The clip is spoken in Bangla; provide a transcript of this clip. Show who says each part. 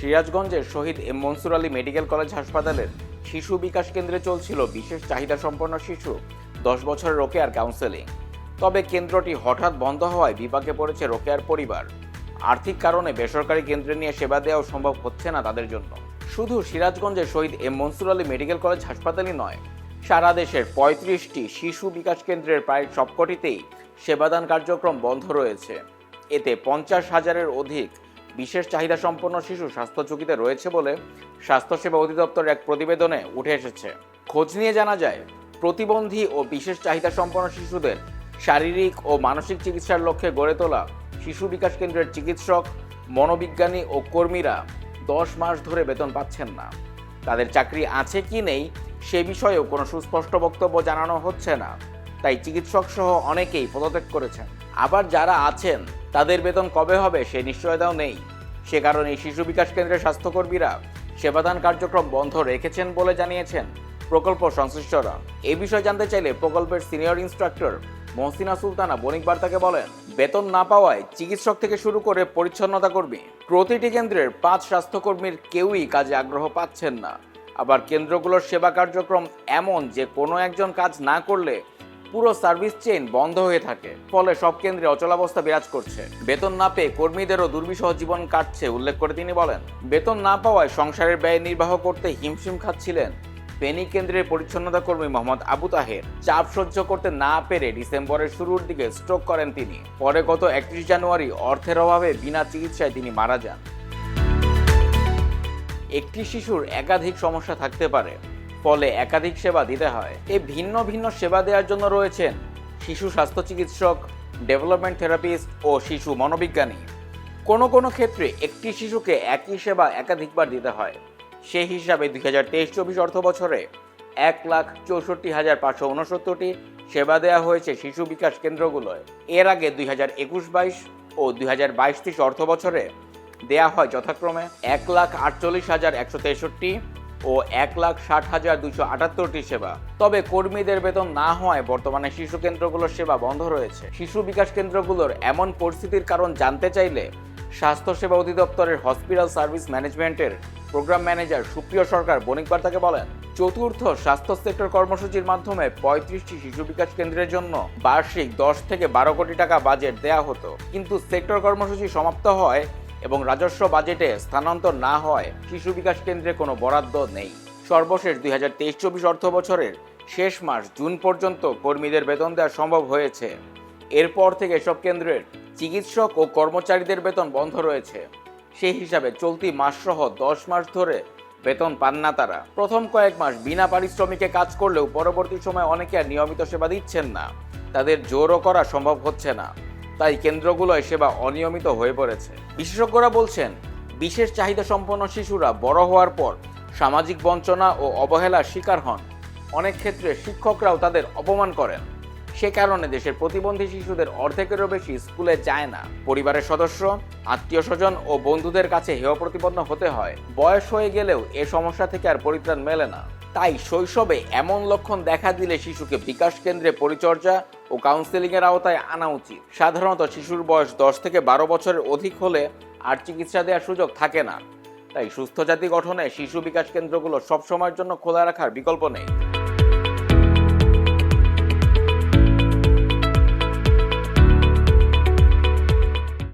Speaker 1: সিরাজগঞ্জের Shaheed M Mansur Ali medical college হাসপাতালের শিশু বিকাশ কেন্দ্রে চলছিল বিশেষ চাহিদা সম্পন্ন শিশু। দশ বছরের রোকেয়ার কাউন্সেলিং। তবে কেন্দ্রটি হঠাৎ বন্ধ হওয়ায় বিপাকে পড়েছে রোকেয়ার পরিবার। আর্থিক কারণে বেসরকারি কেন্দ্রে নিয়ে সেবা দেওয়াও সম্ভব হচ্ছে না তাদের জন্য। শুধু সিরাজগঞ্জের Shaheed M Mansur Ali medical college হাসপাতালই নয়, সারা দেশের পঁয়ত্রিশটি শিশু বিকাশ কেন্দ্রের প্রায় সবকটিতেই সেবাদান কার্যক্রম বন্ধ রয়েছে। এতে পঞ্চাশ হাজারের অধিক বিশেষ চাহিদা সম্পন্ন শিশু স্বাস্থ্য ঝুঁকিতে রয়েছে বলে স্বাস্থ্যসেবা অধিদপ্তরের এক প্রতিবেদনে উঠে এসেছে। খোঁজ নিয়ে জানা যায়, প্রতিবন্ধী ও বিশেষ চাহিদা সম্পন্ন শিশুদের শারীরিক ও মানসিক চিকিৎসার লক্ষ্যে গড়ে তোলা শিশু বিকাশ কেন্দ্রের চিকিৎসক, মনোবিজ্ঞানী ও কর্মীরা দশ মাস ধরে বেতন পাচ্ছেন না। তাদের চাকরি আছে কি নেই সে বিষয়েও কোনো সুস্পষ্ট বক্তব্য জানানো হচ্ছে না। তাই চিকিৎসক সহ অনেকেই পদত্যাগ করেছেন। আবার যারা আছেন তাদের বেতন কবে হবে সে নিশ্চয়তাও নেই। সে কারণে শিশু বিকাশ কেন্দ্রের স্বাস্থ্যকর্মীরা সেবাদান কার্যক্রম বন্ধ রেখেছেন বলে জানিয়েছেন প্রকল্প সংশ্লিষ্টরা। এই বিষয়ে জানতে চাইলে প্রকল্পের সিনিয়র ইনস্ট্রাক্টর মহসিনা সুলতানা বণিক বার্তাকে বলেন, বেতন না পাওয়ায় চিকিৎসক থেকে শুরু করে পরিচ্ছন্নতা কর্মী, প্রতিটি কেন্দ্রের পাঁচ স্বাস্থ্যকর্মীর কেউই কাজে আগ্রহ পাচ্ছেন না। আবার কেন্দ্রগুলোর সেবা কার্যক্রম এমন যে কোনো একজন কাজ না করলে পুরো সার্ভিস চেইন বন্ধ হয়ে থাকে। ফলে সব কেন্দ্রে অচলাবস্থা বিরাজ করছে। বেতন না পেয়ে কর্মীদেরও দুর্বিষহ জীবন কাটছে, উল্লেখ করে তিনি বলেন। বেতন না পাওয়ায় সংসারের ব্যয় নির্বাহ করতে হিমশিম খাচ্ছিলেন ফেনী কেন্দ্রের পরিচ্ছন্নতা কর্মী মোহাম্মদ আবু তাহের। চাপ সহ্য করতে না পেরে ডিসেম্বরের শুরুর দিকে স্ট্রোক করেন তিনি। পরে গত একত্রিশ জানুয়ারি অর্থের অভাবে বিনা চিকিৎসায় তিনি মারা যান। একটি শিশুর একাধিক সমস্যা থাকতে পারে। ফলে একাধিক সেবা দিতে হয়। এই ভিন্ন ভিন্ন সেবা দেওয়ার জন্য রয়েছেন শিশু স্বাস্থ্য চিকিৎসক, ডেভেলপমেন্ট থেরাপিস্ট ও শিশু মনোবিজ্ঞানী। কোনো কোনো ক্ষেত্রে একটি শিশুকে একই সেবা একাধিকবার দিতে হয়। সেই হিসাবে দুই হাজার তেইশ চব্বিশ অর্থ বছরে এক লাখ চৌষট্টি হাজার পাঁচশো উনসত্তরটি সেবা দেওয়া হয়েছে শিশু বিকাশ কেন্দ্রগুলোয়। এর আগে দুই হাজার একুশ বাইশ ও দুই হাজার বাইশ তেইশ অর্থ বছরে দেয়া হয় যথাক্রমে এক লাখ আটচল্লিশ হাজার একশো তেষট্টি। ও এক লাখ ষাট হাজার দুইশো আটাত্তরটি সেবা। তবে কর্মীদের বেতন না হওয়ায় বর্তমানে শিশু কেন্দ্রগুলোর সেবা বন্ধ রয়েছে। শিশু বিকাশ কেন্দ্রগুলোর এমন পরিস্থিতির কারণ জানতে চাইলে স্বাস্থ্যসেবা অধিদপ্তরের হসপিটাল সার্ভিস ম্যানেজমেন্টের প্রোগ্রাম ম্যানেজার সুপ্রিয় সরকার বণিক বার্তাকে বলেন, চতুর্থ স্বাস্থ্য সেক্টর কর্মসূচির মাধ্যমে পঁয়ত্রিশটি শিশু বিকাশ কেন্দ্রের জন্য বার্ষিক দশ থেকে বারো কোটি টাকা বাজেট দেয়া হতো। কিন্তু সেক্টর কর্মসূচি সমাপ্ত হয় এবং রাজস্ব বাজেটে স্থানান্তর না হয় শিশু বিকাশ কেন্দ্রে কোনো বরাদ্দ নেই। সর্বশেষ দুই হাজার তেইশ চব্বিশ অর্থ বছরের শেষ মাস জুন পর্যন্ত কর্মীদের বেতন দেওয়া সম্ভব হয়েছে। এরপর থেকে এসব কেন্দ্রের চিকিৎসক ও কর্মচারীদের বেতন বন্ধ রয়েছে। সেই হিসাবে চলতি মাসসহ দশ মাস ধরে বেতন পান না তারা। প্রথম কয়েক মাস বিনা পারিশ্রমিকে কাজ করলেও পরবর্তী সময় অনেকে আর নিয়মিত সেবা দিচ্ছেন না। তাদের জোরও করা সম্ভব হচ্ছে না। তাই কেন্দ্রগুলোয় সেবা অনিয়মিত হয়ে পড়েছে। বিশেষজ্ঞরা বলছেন, বিশেষ চাহিদা সম্পন্ন শিশুরা বড় হওয়ার পর সামাজিক বঞ্চনা ও অবহেলার শিকার হন। অনেক ক্ষেত্রে শিক্ষকরাও তাদের অপমান করেন। সে কারণে দেশের প্রতিবন্ধী শিশুদের অর্ধেকেরও বেশি স্কুলে যায় না। পরিবারের সদস্য আত্মীয় স্বজন ও বন্ধুদের কাছে হেয় প্রতিপন্ন হতে হয়। বয়স হয়ে গেলেও এ সমস্যা থেকে আর পরিত্রাণ মেলে না। তাই শৈশবে এমন লক্ষণ দেখা দিলে শিশুকে বিকাশ কেন্দ্রে পরিচর্যা ও কাউন্সেলিংয়ের আওতায় আনা উচিত। সাধারণত শিশুর বয়স দশ থেকে বারো বছরের অধিক হলে আর চিকিৎসা দেওয়ার সুযোগ থাকে না। তাই সুস্থ জাতি গঠনে শিশু বিকাশ কেন্দ্রগুলো সবসময়ের জন্য খোলা রাখার বিকল্প নেই।